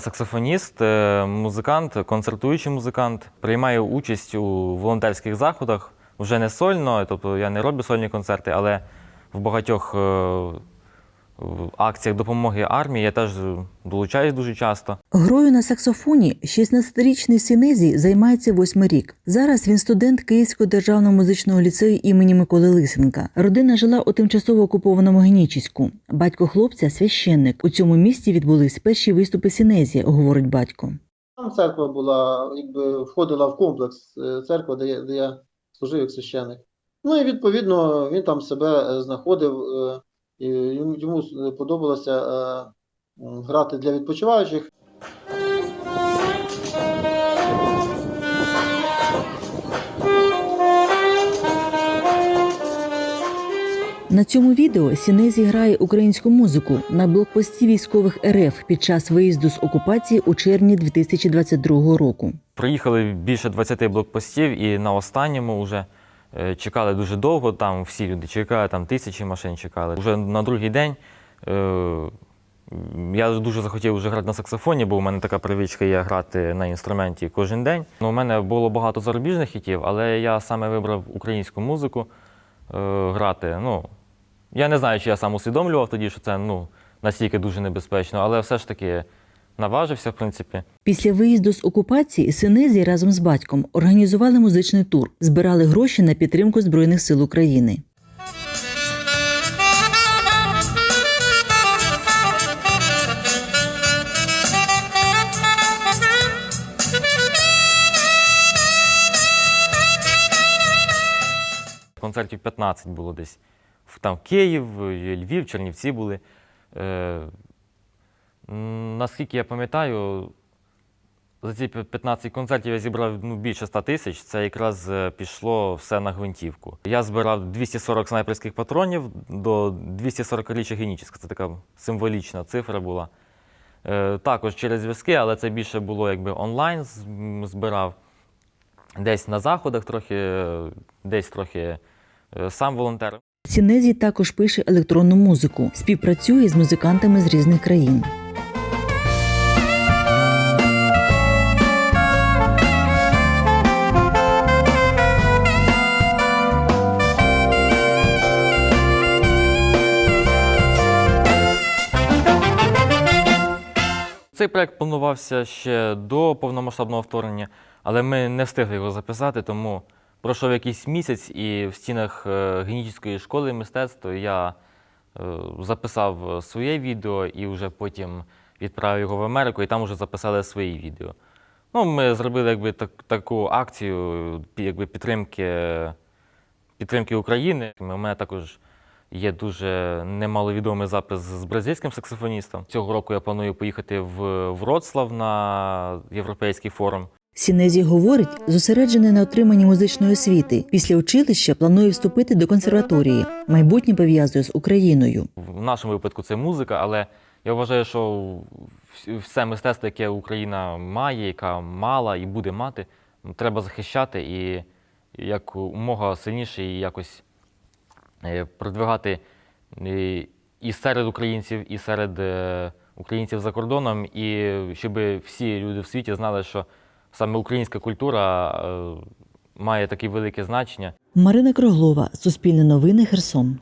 саксофоніст, е, музикант, концертуючий музикант. Приймаю участь у волонтерських заходах. Вже не сольно, тобто я не роблю сольні концерти, але в багатьох е, в акціях допомоги армії я теж долучаюсь дуже часто. Грою на саксофоні 16-річний Сінезі займається восьмий рік. Зараз він студент Київського державного музичного ліцею імені Миколи Лисенка. Родина жила у тимчасово окупованому Генічіську. Батько хлопця священник. У цьому місті відбулись перші виступи Сінезі, говорить батько. Там церква була, якби входила в комплекс е, церква, де я, де я служив як священик. Ну і відповідно він там себе е, знаходив, е, йому йому подобалося е, грати для відпочиваючих. На цьому відео Сінезі грає українську музику на блокпості військових РФ під час виїзду з окупації у червні 2022 року. Проїхали більше 20 блокпостів, і на останньому вже чекали дуже довго. Там всі люди чекали, там тисячі машин чекали. Вже на другий день е, я дуже захотів вже грати на саксофоні, бо у мене така привичка є грати на інструменті кожен день. Ну, у мене було багато зарубіжних хітів, але я саме вибрав українську музику е, грати. Ну, я не знаю, чи я сам усвідомлював тоді, що це ну, настільки дуже небезпечно, але все ж таки наважився, в принципі. Після виїзду з окупації Синезі разом з батьком організували музичний тур, збирали гроші на підтримку Збройних сил України. Концертів 15 було десь. В- Там Київ, Львів, Чернівці були. Наскільки я пам'ятаю, за ці 15 концертів я зібрав ну, більше 100 тисяч. Це якраз е, пішло все на гвинтівку. Я збирав 240 снайперських патронів до 240 річних генічних. Це така символічна цифра була. Е, також через зв'язки, але це більше було якби онлайн збирав. Десь на заходах трохи, е, десь трохи сам волонтер. Сінезі також пише електронну музику, співпрацює з музикантами з різних країн. Цей проект планувався ще до повномасштабного вторгнення, але ми не встигли його записати, тому пройшов якийсь місяць, і в стінах е, Генічської школи мистецтва я е, записав своє відео і вже потім відправив його в Америку, і там вже записали свої відео. Ну, ми зробили якби так, таку акцію якби, підтримки, підтримки України. У мене також є дуже немаловідомий запис з бразильським саксофоністом. Цього року я планую поїхати в Вроцлав на європейський форум. Сінезі говорить, зосереджений на отриманні музичної освіти. Після училища планує вступити до консерваторії. Майбутнє пов'язує з Україною. В нашому випадку це музика, але я вважаю, що все мистецтво, яке Україна має, яка мала і буде мати, треба захищати і як умога сильніше і якось продвигати е, і серед українців, і серед е, українців за кордоном, і щоб всі люди в світі знали, що саме українська культура е, має таке велике значення. Марина Круглова, Суспільне новини, Херсон.